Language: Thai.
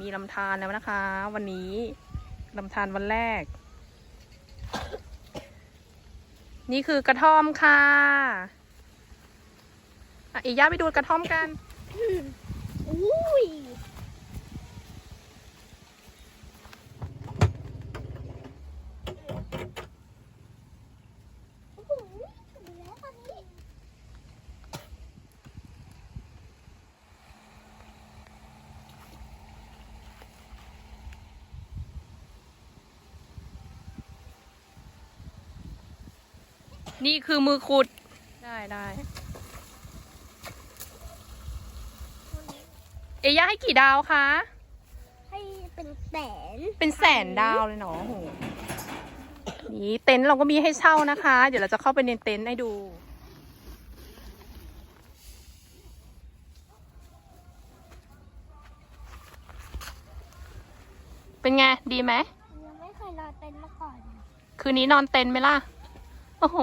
มีลำธารแล้วนะคะ วันนี้ลำธารวันแรก นี่คือกระท่อมค่ะอะอีย่าไปดูกระท่อมกัน อุ้ยโอ้โหดูแล้วตอนนี้ นี่คือมือขุด ได้ได้เอย่าให้กี่ดาวคะ ให้เป็นแสน เป็นแสนดาวเลยเนาะโอ้โหนี่เต็นท์เราก็มีให้เช่านะคะ เดี๋ยวเราจะเข้าไปในเต็นท์ให้ดู เป็นไง ดีไหมยังไม่เคยนอนเต็นท์มาก่อน คืนนี้นอนเต็นท์ไหมล่ะ โอ้โห